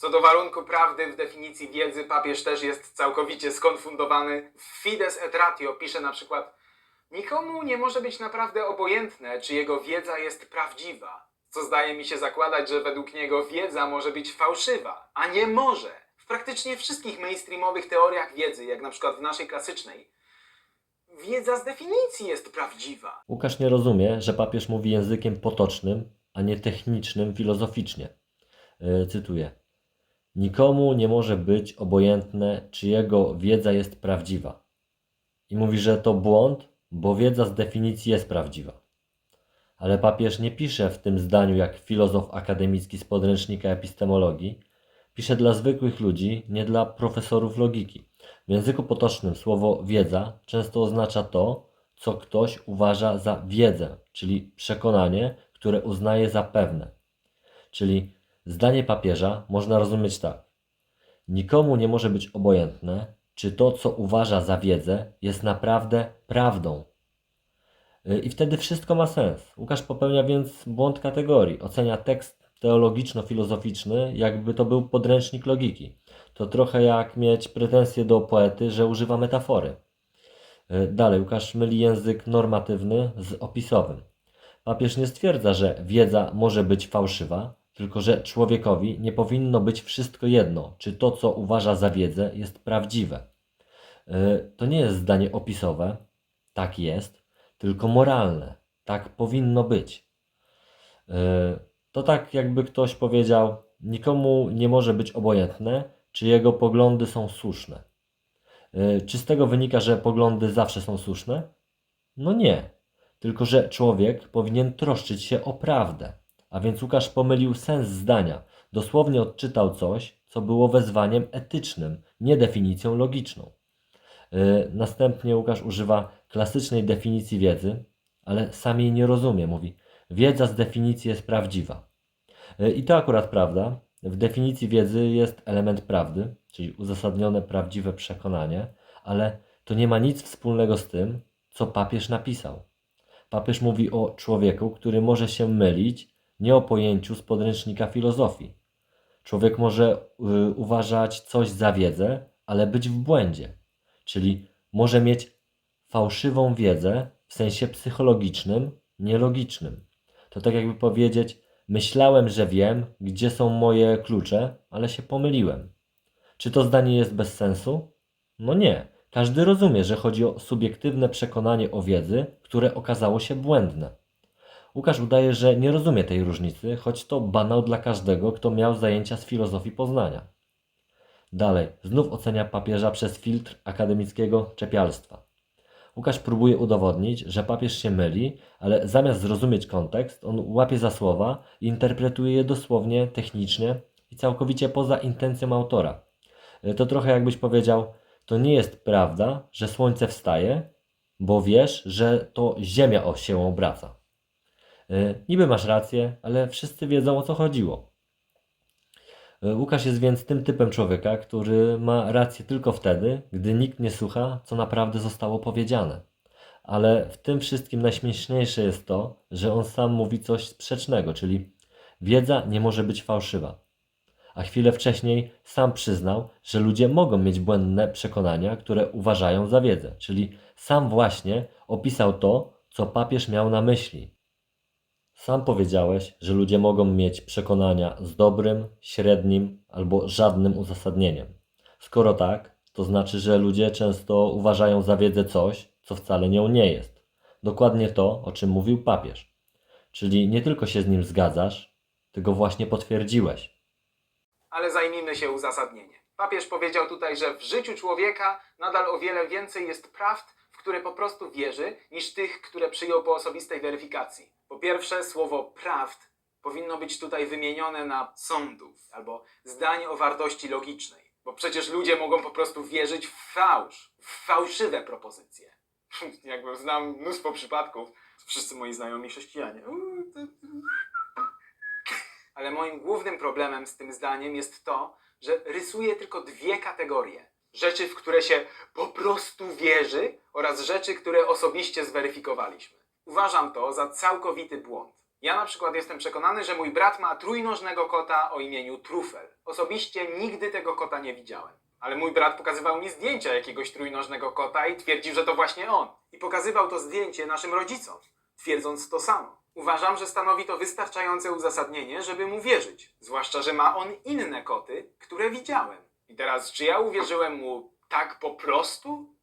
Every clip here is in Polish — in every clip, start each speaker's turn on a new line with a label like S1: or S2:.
S1: Co do warunku prawdy w definicji wiedzy, papież też jest całkowicie skonfundowany. W Fides et Ratio pisze na przykład Nikomu nie może być naprawdę obojętne, czy jego wiedza jest prawdziwa. Co zdaje mi się zakładać, że według niego wiedza może być fałszywa, a nie może. W praktycznie wszystkich mainstreamowych teoriach wiedzy, jak na przykład w naszej klasycznej, wiedza z definicji jest prawdziwa.
S2: Łukasz nie rozumie, że papież mówi językiem potocznym, a nie technicznym, filozoficznie. Yy, cytuję. Nikomu nie może być obojętne, czy jego wiedza jest prawdziwa. I mówi, że to błąd, bo wiedza z definicji jest prawdziwa. Ale papież nie pisze w tym zdaniu jak filozof akademicki z podręcznika epistemologii. Pisze dla zwykłych ludzi, nie dla profesorów logiki. W języku potocznym słowo wiedza często oznacza to, co ktoś uważa za wiedzę, czyli przekonanie, które uznaje za pewne. Czyli zdanie papieża można rozumieć tak. Nikomu nie może być obojętne, czy to, co uważa za wiedzę, jest naprawdę prawdą. Y, I wtedy wszystko ma sens. Łukasz popełnia więc błąd kategorii. Ocenia tekst teologiczno-filozoficzny, jakby to był podręcznik logiki. To trochę jak mieć pretensje do poety, że używa metafory. Y, Dalej, Łukasz myli język normatywny z opisowym. Papież nie stwierdza, że wiedza może być fałszywa, tylko że człowiekowi nie powinno być wszystko jedno, czy to, co uważa za wiedzę, jest prawdziwe. Y, To nie jest zdanie opisowe, tak jest, tylko moralne, tak powinno być. Y, To tak, jakby ktoś powiedział: Nikomu nie może być obojętne, czy jego poglądy są słuszne. Y, Czy z tego wynika, że poglądy zawsze są słuszne? No nie, tylko że człowiek powinien troszczyć się o prawdę. A więc Łukasz pomylił sens zdania. Dosłownie odczytał coś, co było wezwaniem etycznym, nie definicją logiczną. Yy, Następnie Łukasz używa klasycznej definicji wiedzy, ale sam jej nie rozumie. Mówi: Wiedza z definicji jest prawdziwa. Yy, I to akurat prawda. W definicji wiedzy jest element prawdy, czyli uzasadnione prawdziwe przekonanie, ale to nie ma nic wspólnego z tym, co papież napisał. Papież mówi o człowieku, który może się mylić, nie o pojęciu z podręcznika filozofii. Człowiek może y, uważać coś za wiedzę, ale być w błędzie. Czyli może mieć fałszywą wiedzę w sensie psychologicznym, nielogicznym. To tak jakby powiedzieć: Myślałem, że wiem, gdzie są moje klucze, ale się pomyliłem. Czy to zdanie jest bez sensu? No nie. Każdy rozumie, że chodzi o subiektywne przekonanie o wiedzy, które okazało się błędne. Łukasz udaje, że nie rozumie tej różnicy, choć to banał dla każdego, kto miał zajęcia z filozofii poznania. Dalej, znów ocenia papieża przez filtr akademickiego czepialstwa. Łukasz próbuje udowodnić, że papież się myli, ale zamiast zrozumieć kontekst, on łapie za słowa i interpretuje je dosłownie, technicznie i całkowicie poza intencją autora. Y, To trochę jakbyś powiedział, to nie jest prawda, że słońce wstaje, bo wiesz, że to Ziemia o się obraca. Y, Niby masz rację, ale wszyscy wiedzą o co chodziło. Y, Łukasz jest więc tym typem człowieka, który ma rację tylko wtedy, gdy nikt nie słucha, co naprawdę zostało powiedziane. Ale w tym wszystkim najśmieszniejsze jest to, że on sam mówi coś sprzecznego, czyli wiedza nie może być fałszywa. A chwilę wcześniej sam przyznał, że ludzie mogą mieć błędne przekonania, które uważają za wiedzę, czyli sam właśnie opisał to, co papież miał na myśli. Sam powiedziałeś, że ludzie mogą mieć przekonania z dobrym, średnim albo żadnym uzasadnieniem. Skoro tak, to znaczy, że ludzie często uważają za wiedzę coś, co wcale nią nie jest. Dokładnie to, o czym mówił papież. Czyli nie tylko się z nim zgadzasz, ty go właśnie potwierdziłeś.
S1: Ale zajmijmy się uzasadnieniem. Papież powiedział tutaj, że w życiu człowieka nadal o wiele więcej jest prawd, które po prostu wierzy, niż tych, które przyjął po osobistej weryfikacji. Po pierwsze, słowo prawd powinno być tutaj wymienione na sądów albo zdanie o wartości logicznej. Bo przecież ludzie mogą po prostu wierzyć w fałsz, w fałszywe propozycje. Jakby znam mnóstwo przypadków, wszyscy moi znajomi chrześcijanie. Ale moim głównym problemem z tym zdaniem jest to, że rysuje tylko dwie kategorie. Rzeczy, w które się po prostu wierzy oraz rzeczy, które osobiście zweryfikowaliśmy. Uważam to za całkowity błąd. Ja na przykład jestem przekonany, że mój brat ma trójnożnego kota o imieniu Trufel. Osobiście nigdy tego kota nie widziałem. Ale mój brat pokazywał mi zdjęcia jakiegoś trójnożnego kota i twierdził, że to właśnie on. I pokazywał to zdjęcie naszym rodzicom, twierdząc to samo. Uważam, że stanowi to wystarczające uzasadnienie, żeby mu wierzyć. Zwłaszcza, że ma on inne koty, które widziałem. I teraz, czy ja uwierzyłem mu tak po prostu?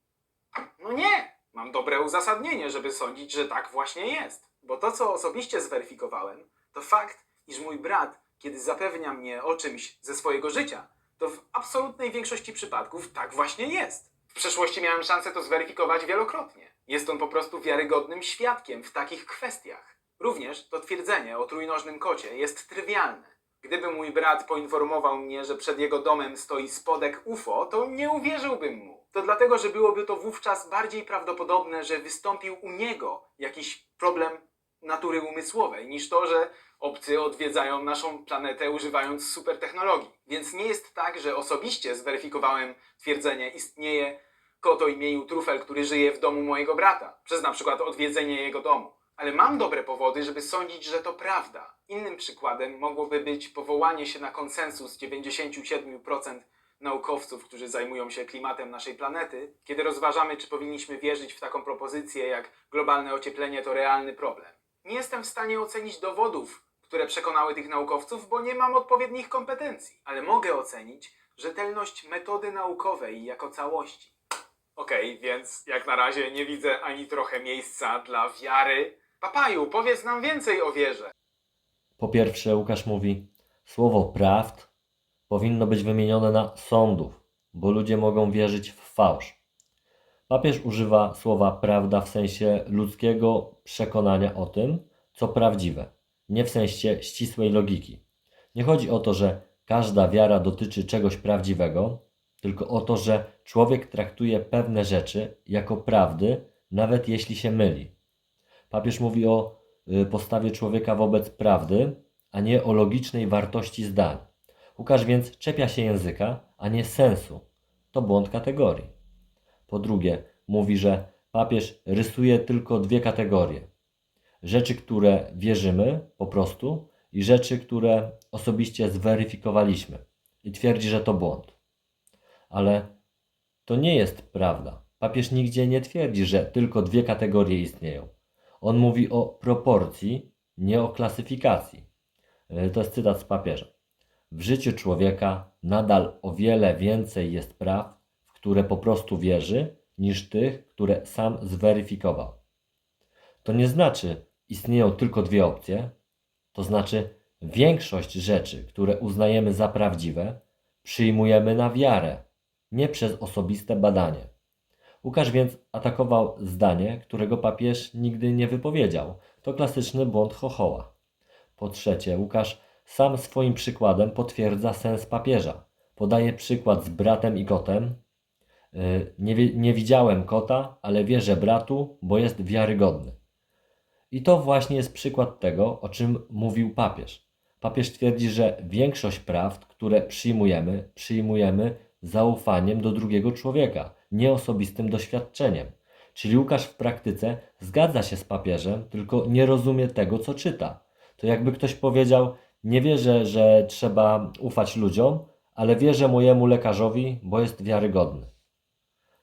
S1: No nie! Mam dobre uzasadnienie, żeby sądzić, że tak właśnie jest. Bo to, co osobiście zweryfikowałem, to fakt, iż mój brat, kiedy zapewnia mnie o czymś ze swojego życia, to w absolutnej większości przypadków tak właśnie jest. W przeszłości miałem szansę to zweryfikować wielokrotnie. Jest on po prostu wiarygodnym świadkiem w takich kwestiach. Również to twierdzenie o trójnożnym kocie jest trywialne. Gdyby mój brat poinformował mnie, że przed jego domem stoi spodek UFO, to nie uwierzyłbym mu. To dlatego, że byłoby to wówczas bardziej prawdopodobne, że wystąpił u niego jakiś problem natury umysłowej, niż to, że obcy odwiedzają naszą planetę używając super technologii. Więc nie jest tak, że osobiście zweryfikowałem twierdzenie istnieje kot o imieniu Trufel, który żyje w domu mojego brata, przez na przykład odwiedzenie jego domu. Ale mam dobre powody, żeby sądzić, że to prawda. Innym przykładem mogłoby być powołanie się na konsensus 97% naukowców, którzy zajmują się klimatem naszej planety, kiedy rozważamy, czy powinniśmy wierzyć w taką propozycję, jak globalne ocieplenie to realny problem. Nie jestem w stanie ocenić dowodów, które przekonały tych naukowców, bo nie mam odpowiednich kompetencji, ale mogę ocenić rzetelność metody naukowej jako całości. Okej, więc jak na razie nie widzę ani trochę miejsca dla wiary. Papaju, powiedz nam więcej o wierze.
S2: Po pierwsze, Łukasz mówi, słowo prawd powinno być wymienione na sądów, bo ludzie mogą wierzyć w fałsz. Papież używa słowa prawda w sensie ludzkiego przekonania o tym, co prawdziwe, nie w sensie ścisłej logiki. Nie chodzi o to, że każda wiara dotyczy czegoś prawdziwego, tylko o to, że człowiek traktuje pewne rzeczy jako prawdy, nawet jeśli się myli. Papież mówi o y, postawie człowieka wobec prawdy, a nie o logicznej wartości zdań. Łukasz więc czepia się języka, a nie sensu. To błąd kategorii. Po drugie, mówi, że papież rysuje tylko dwie kategorie: rzeczy, które wierzymy po prostu, i rzeczy, które osobiście zweryfikowaliśmy. I twierdzi, że to błąd. Ale to nie jest prawda. Papież nigdzie nie twierdzi, że tylko dwie kategorie istnieją. On mówi o proporcji, nie o klasyfikacji. E, To jest cytat z papieża. W życiu człowieka nadal o wiele więcej jest praw, w które po prostu wierzy, niż tych, które sam zweryfikował. To nie znaczy, istnieją tylko dwie opcje, to znaczy większość rzeczy, które uznajemy za prawdziwe, przyjmujemy na wiarę, nie przez osobiste badanie. Łukasz więc atakował zdanie, którego papież nigdy nie wypowiedział. To klasyczny błąd chochoła. Po trzecie, Łukasz sam swoim przykładem potwierdza sens papieża. Podaje przykład z bratem i kotem. Yy, Nie, nie widziałem kota, ale wierzę bratu, bo jest wiarygodny. I to właśnie jest przykład tego, o czym mówił papież. Papież twierdzi, że większość prawd, które przyjmujemy, przyjmujemy zaufaniem do drugiego człowieka, nie osobistym doświadczeniem. Czyli Łukasz w praktyce zgadza się z papieżem, tylko nie rozumie tego, co czyta. To jakby ktoś powiedział: Nie wierzę, że trzeba ufać ludziom, ale wierzę mojemu lekarzowi, bo jest wiarygodny.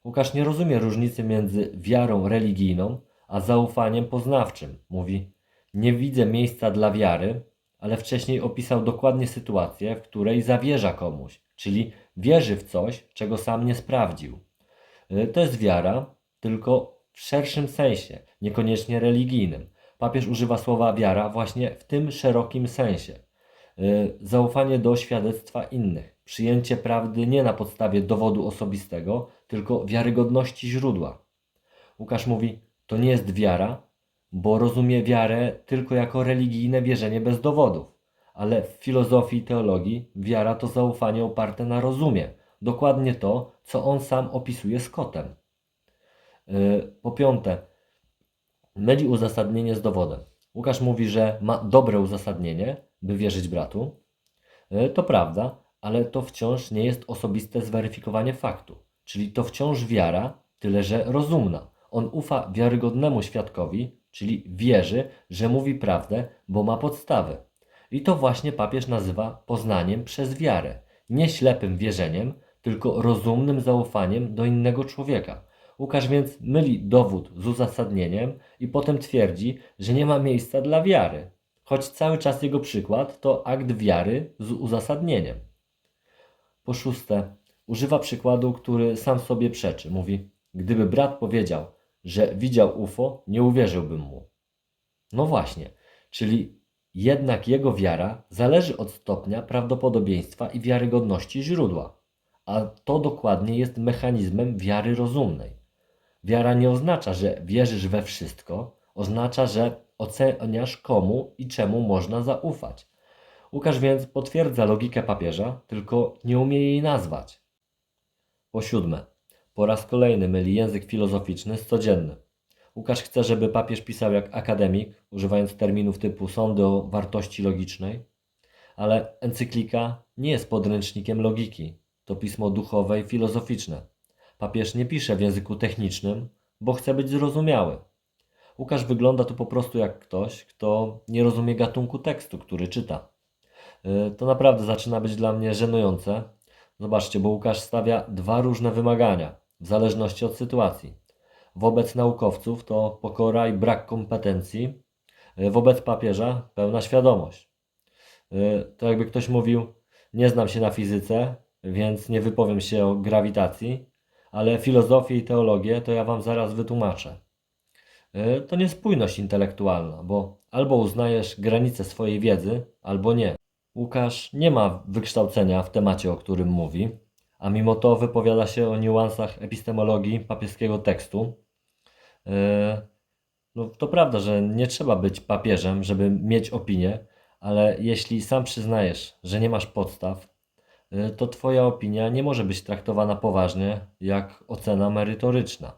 S2: Łukasz nie rozumie różnicy między wiarą religijną a zaufaniem poznawczym. Mówi: Nie widzę miejsca dla wiary, ale wcześniej opisał dokładnie sytuację, w której zawierza komuś, czyli wierzy w coś, czego sam nie sprawdził. Y, To jest wiara, tylko w szerszym sensie, niekoniecznie religijnym. Papież używa słowa wiara właśnie w tym szerokim sensie. Y, Zaufanie do świadectwa innych, przyjęcie prawdy nie na podstawie dowodu osobistego, tylko wiarygodności źródła. Łukasz mówi: To nie jest wiara, bo rozumie wiarę tylko jako religijne wierzenie bez dowodów. Ale w filozofii i teologii wiara to zaufanie oparte na rozumie. Dokładnie to, co on sam opisuje z kotem. Yy, Po piąte, myli uzasadnienie z dowodem. Łukasz mówi, że ma dobre uzasadnienie, by wierzyć bratu. Yy, To prawda, ale to wciąż nie jest osobiste zweryfikowanie faktu. Czyli to wciąż wiara, tyle że rozumna. On ufa wiarygodnemu świadkowi, czyli wierzy, że mówi prawdę, bo ma podstawę. I to właśnie papież nazywa poznaniem przez wiarę. Nie ślepym wierzeniem, tylko rozumnym zaufaniem do innego człowieka. Łukasz więc myli dowód z uzasadnieniem i potem twierdzi, że nie ma miejsca dla wiary, choć cały czas jego przykład to akt wiary z uzasadnieniem. Po szóste, używa przykładu, który sam sobie przeczy. Mówi: Gdyby brat powiedział, że widział UFO, nie uwierzyłbym mu. No właśnie, czyli jednak jego wiara zależy od stopnia prawdopodobieństwa i wiarygodności źródła, a to dokładnie jest mechanizmem wiary rozumnej. Wiara nie oznacza, że wierzysz we wszystko, oznacza, że oceniasz komu i czemu można zaufać. Łukasz więc potwierdza logikę papieża, tylko nie umie jej nazwać. Po siódme, po raz kolejny myli język filozoficzny z codziennym. Łukasz chce, żeby papież pisał jak akademik, używając terminów typu sądy o wartości logicznej, ale encyklika nie jest podręcznikiem logiki. To pismo duchowe i filozoficzne. Papież nie pisze w języku technicznym, bo chce być zrozumiały. Łukasz wygląda tu po prostu jak ktoś, kto nie rozumie gatunku tekstu, który czyta. Yy, To naprawdę zaczyna być dla mnie żenujące. Zobaczcie, bo Łukasz stawia dwa różne wymagania w zależności od sytuacji. Wobec naukowców to pokora i brak kompetencji, yy, wobec papieża pełna świadomość. Yy, To jakby ktoś mówił: Nie znam się na fizyce, więc nie wypowiem się o grawitacji, ale filozofię i teologię to ja wam zaraz wytłumaczę. Yy, To niespójność intelektualna, bo albo uznajesz granice swojej wiedzy, albo nie. Łukasz nie ma wykształcenia w temacie, o którym mówi, a mimo to wypowiada się o niuansach epistemologii papieskiego tekstu. Yy, No, to prawda, że nie trzeba być papieżem, żeby mieć opinię, ale jeśli sam przyznajesz, że nie masz podstaw, to Twoja opinia nie może być traktowana poważnie jak ocena merytoryczna.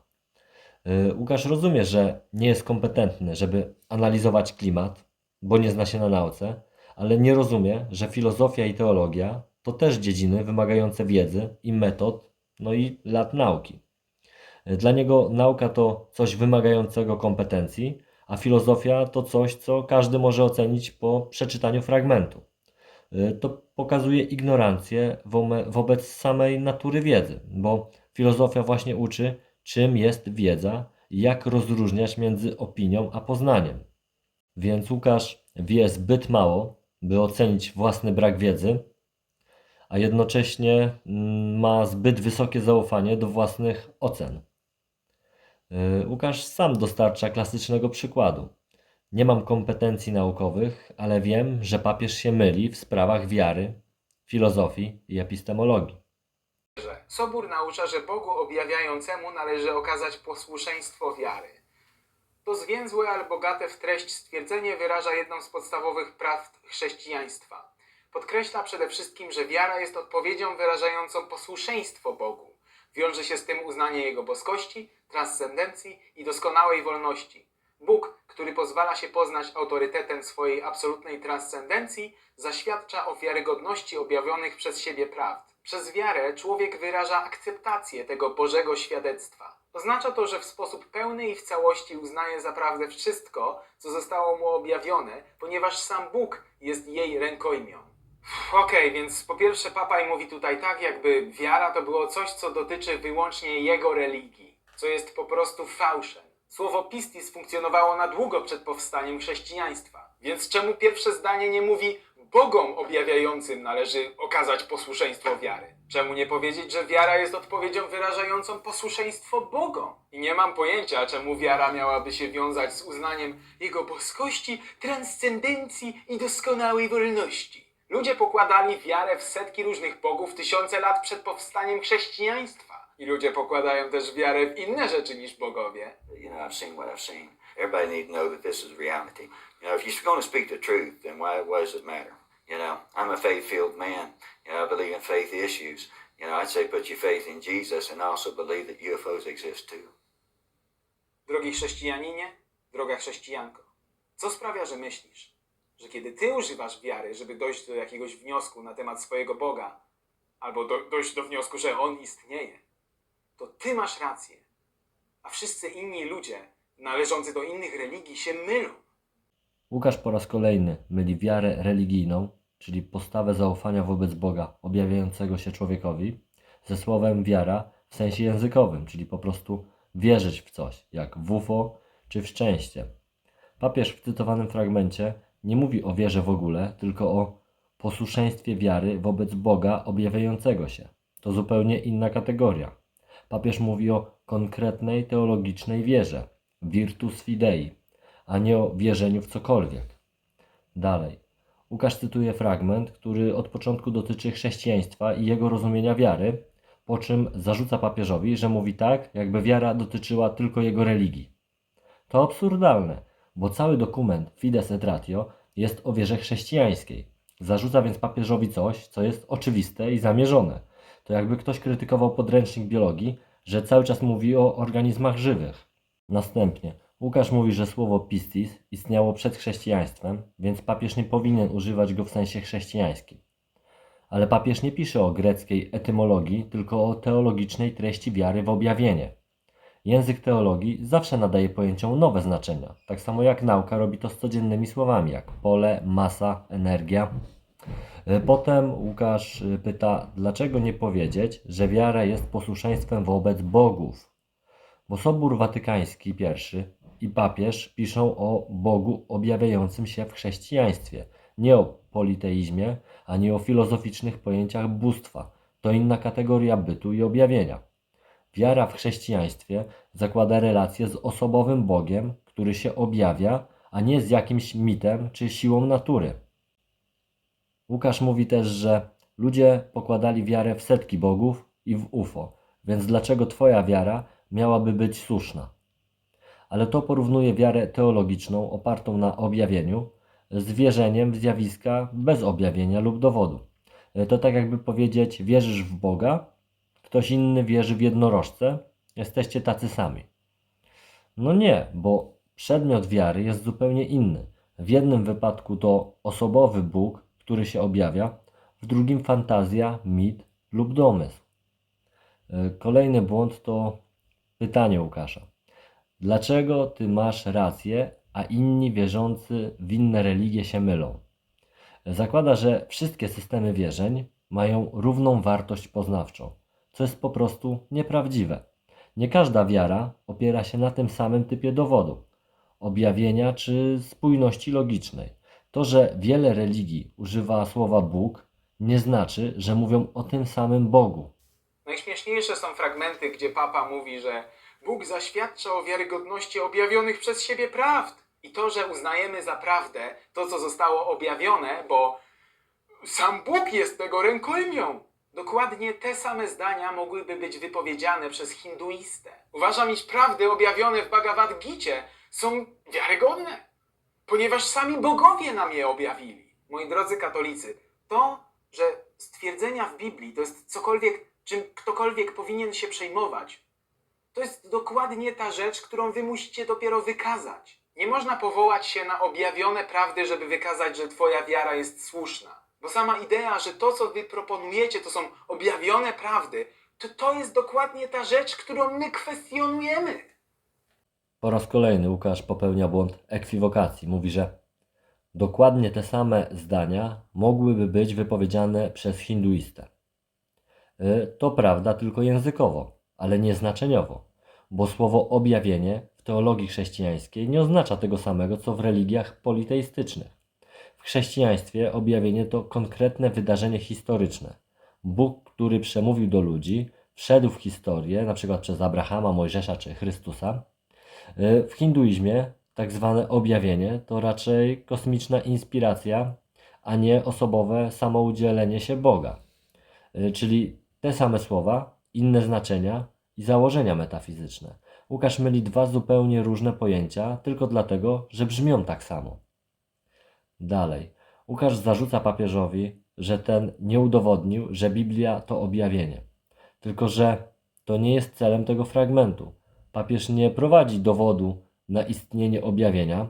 S2: Yy, Łukasz rozumie, że nie jest kompetentny, żeby analizować klimat, bo nie zna się na nauce, ale nie rozumie, że filozofia i teologia to też dziedziny wymagające wiedzy i metod, no i lat nauki. Dla niego nauka to coś wymagającego kompetencji, a filozofia to coś, co każdy może ocenić po przeczytaniu fragmentu. Y, To pokazuje ignorancję wobec samej natury wiedzy, bo filozofia właśnie uczy, czym jest wiedza i jak rozróżniać między opinią a poznaniem. Więc Łukasz wie zbyt mało, by ocenić własny brak wiedzy, a jednocześnie mm, ma zbyt wysokie zaufanie do własnych ocen. Yy, Łukasz sam dostarcza klasycznego przykładu. Nie mam kompetencji naukowych, ale wiem, że papież się myli w sprawach wiary, filozofii i epistemologii.
S1: Sobór naucza, że Bogu objawiającemu należy okazać posłuszeństwo wiary. To zwięzłe, ale bogate w treść stwierdzenie wyraża jedną z podstawowych praw chrześcijaństwa. Podkreśla przede wszystkim, że wiara jest odpowiedzią wyrażającą posłuszeństwo Bogu. Wiąże się z tym uznanie Jego boskości, transcendencji i doskonałej wolności. Bóg, który pozwala się poznać autorytetem swojej absolutnej transcendencji, zaświadcza o wiarygodności objawionych przez siebie prawd. Przez wiarę człowiek wyraża akceptację tego Bożego świadectwa. Oznacza to, że w sposób pełny i w całości uznaje za prawdę wszystko, co zostało mu objawione, ponieważ sam Bóg jest jej rękojmią. Okej, więc po pierwsze papaj mówi tutaj tak, jakby wiara to było coś, co dotyczy wyłącznie jego religii, co jest po prostu fałszem. Słowo pistis funkcjonowało na długo przed powstaniem chrześcijaństwa, więc czemu pierwsze zdanie nie mówi Bogom objawiającym należy okazać posłuszeństwo wiary? Czemu nie powiedzieć, że wiara jest odpowiedzią wyrażającą posłuszeństwo Bogom? I nie mam pojęcia, czemu wiara miałaby się wiązać z uznaniem Jego boskości, transcendencji i doskonałej wolności. Ludzie pokładali wiarę w setki różnych bogów tysiące lat przed powstaniem chrześcijaństwa. I ludzie pokładają też wiarę w inne rzeczy niż bogowie.
S3: you know, I've seen what I've seen. Everybody needs to know that this is reality. You know, if you're going to speak the truth, then why, why does it matter? You know, I'm a faith-filled man. You know, I believe in faith issues. You know, I'd say put your faith in Jesus and also believe that UFOs exist too.
S1: Drogi chrześcijaninie, droga chrześcijanko, co sprawia, że myślisz, że kiedy ty używasz wiary, żeby dojść do jakiegoś wniosku na temat swojego Boga, albo do, dojść do wniosku, że On istnieje, ty masz rację, a wszyscy inni ludzie należący do innych religii się mylą.
S2: Łukasz po raz kolejny myli wiarę religijną, czyli postawę zaufania wobec Boga objawiającego się człowiekowi, ze słowem wiara w sensie językowym, czyli po prostu wierzyć w coś, jak w UFO czy w szczęście. Papież w cytowanym fragmencie nie mówi o wierze w ogóle, tylko o posłuszeństwie wiary wobec Boga objawiającego się. To zupełnie inna kategoria. Papież mówi o konkretnej teologicznej wierze, virtus fidei, a nie o wierzeniu w cokolwiek. Dalej. Łukasz cytuje fragment, który od początku dotyczy chrześcijaństwa i jego rozumienia wiary, po czym zarzuca papieżowi, że mówi tak, jakby wiara dotyczyła tylko jego religii. To absurdalne, bo cały dokument Fides et Ratio jest o wierze chrześcijańskiej. Zarzuca więc papieżowi coś, co jest oczywiste i zamierzone. To jakby ktoś krytykował podręcznik biologii, że cały czas mówi o organizmach żywych. Następnie Łukasz mówi, że słowo pistis istniało przed chrześcijaństwem, więc papież nie powinien używać go w sensie chrześcijańskim. Ale papież nie pisze o greckiej etymologii, tylko o teologicznej treści wiary w objawienie. Język teologii zawsze nadaje pojęciom nowe znaczenia, tak samo jak nauka robi to z codziennymi słowami, jak pole, masa, energia. E, Potem Łukasz e, pyta, dlaczego nie powiedzieć, że wiara jest posłuszeństwem wobec bogów? Bo Sobór Watykański I i papież piszą o Bogu objawiającym się w chrześcijaństwie, nie o politeizmie, ani o filozoficznych pojęciach bóstwa. To inna kategoria bytu i objawienia. Wiara w chrześcijaństwie zakłada relację z osobowym Bogiem, który się objawia, a nie z jakimś mitem czy siłą natury. Łukasz mówi też, że ludzie pokładali wiarę w setki bogów i w UFO, więc dlaczego Twoja wiara miałaby być słuszna? Ale to porównuje wiarę teologiczną opartą na objawieniu z wierzeniem w zjawiska bez objawienia lub dowodu. To tak jakby powiedzieć, wierzysz w Boga, ktoś inny wierzy w jednorożce, jesteście tacy sami. No nie, bo przedmiot wiary jest zupełnie inny. W jednym wypadku to osobowy Bóg, który się objawia, w drugim fantazja, mit lub domysł. E, Kolejny błąd to pytanie Łukasza. Dlaczego ty masz rację, a inni wierzący w inne religie się mylą? Zakłada, że wszystkie systemy wierzeń mają równą wartość poznawczą, co jest po prostu nieprawdziwe. Nie każda wiara opiera się na tym samym typie dowodu, objawienia czy spójności logicznej. To, że wiele religii używa słowa Bóg, nie znaczy, że mówią o tym samym Bogu.
S1: Najśmieszniejsze są fragmenty, gdzie papa mówi, że Bóg zaświadcza o wiarygodności objawionych przez siebie prawd. I to, że uznajemy za prawdę to, co zostało objawione, bo sam Bóg jest tego rękojmią. Dokładnie te same zdania mogłyby być wypowiedziane przez hinduistę. Uważam, iż prawdy objawione w Bhagavad Gicie są wiarygodne, ponieważ sami bogowie nam je objawili. Moi drodzy katolicy, to, że stwierdzenia w Biblii to jest cokolwiek, czym ktokolwiek powinien się przejmować, to jest dokładnie ta rzecz, którą wy musicie dopiero wykazać. Nie można powołać się na objawione prawdy, żeby wykazać, że twoja wiara jest słuszna. Bo sama idea, że to, co wy proponujecie, to są objawione prawdy, to to jest dokładnie ta rzecz, którą my kwestionujemy.
S2: Po raz kolejny Łukasz popełnia błąd ekwiwokacji. Mówi, że dokładnie te same zdania mogłyby być wypowiedziane przez hinduistę. Y, To prawda tylko językowo, ale nie znaczeniowo, bo słowo objawienie w teologii chrześcijańskiej nie oznacza tego samego, co w religiach politeistycznych. W chrześcijaństwie objawienie to konkretne wydarzenie historyczne. Bóg, który przemówił do ludzi, wszedł w historię, przykład przez Abrahama, Mojżesza czy Chrystusa. Y, W hinduizmie tak zwane objawienie to raczej kosmiczna inspiracja, a nie osobowe samoudzielenie się Boga. Y, Czyli te same słowa, inne znaczenia i założenia metafizyczne. Łukasz myli dwa zupełnie różne pojęcia tylko dlatego, że brzmią tak samo. Dalej. Łukasz zarzuca papieżowi, że ten nie udowodnił, że Biblia to objawienie. Tylko, że to nie jest celem tego fragmentu. Papież nie prowadzi dowodu na istnienie objawienia.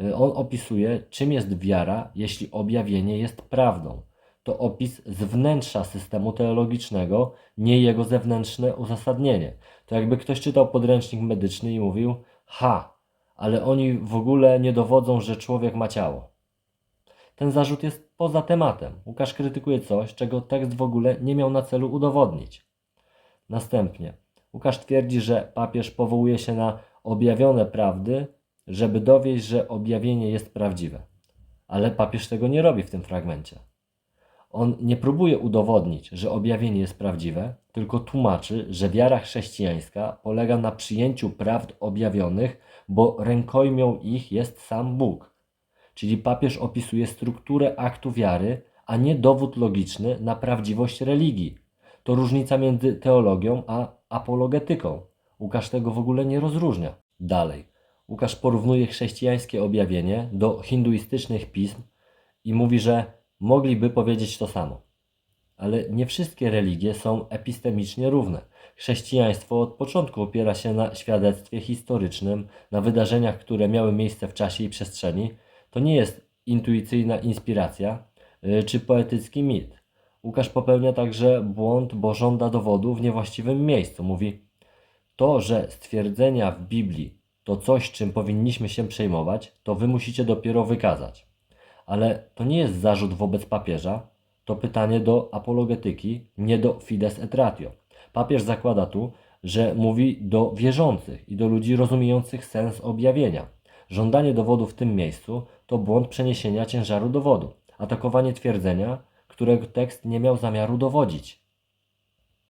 S2: Y, On opisuje, czym jest wiara, jeśli objawienie jest prawdą. To opis z wnętrza systemu teologicznego, nie jego zewnętrzne uzasadnienie. To jakby ktoś czytał podręcznik medyczny i mówił: Ha, ale oni w ogóle nie dowodzą, że człowiek ma ciało. Ten zarzut jest poza tematem. Łukasz krytykuje coś, czego tekst w ogóle nie miał na celu udowodnić. Następnie, Łukasz twierdzi, że papież powołuje się na objawione prawdy, żeby dowieść, że objawienie jest prawdziwe. Ale papież tego nie robi w tym fragmencie. On nie próbuje udowodnić, że objawienie jest prawdziwe, tylko tłumaczy, że wiara chrześcijańska polega na przyjęciu prawd objawionych, bo rękojmią ich jest sam Bóg. Czyli papież opisuje strukturę aktu wiary, a nie dowód logiczny na prawdziwość religii. To różnica między teologią a apologetyką. Łukasz tego w ogóle nie rozróżnia. Dalej. Łukasz porównuje chrześcijańskie objawienie do hinduistycznych pism i mówi, że mogliby powiedzieć to samo. Ale nie wszystkie religie są epistemicznie równe. Chrześcijaństwo od początku opiera się na świadectwie historycznym, na wydarzeniach, które miały miejsce w czasie i przestrzeni. To nie jest intuicyjna inspiracja yy, czy poetycki mit. Łukasz popełnia także błąd, bo żąda dowodu w niewłaściwym miejscu. Mówi, to, że stwierdzenia w Biblii to coś, czym powinniśmy się przejmować, to wy musicie dopiero wykazać. Ale to nie jest zarzut wobec papieża, to pytanie do apologetyki, nie do fides et ratio. Papież zakłada tu, że mówi do wierzących i do ludzi rozumiejących sens objawienia. Żądanie dowodu w tym miejscu to błąd przeniesienia ciężaru dowodu, atakowanie twierdzenia, którego tekst nie miał zamiaru dowodzić.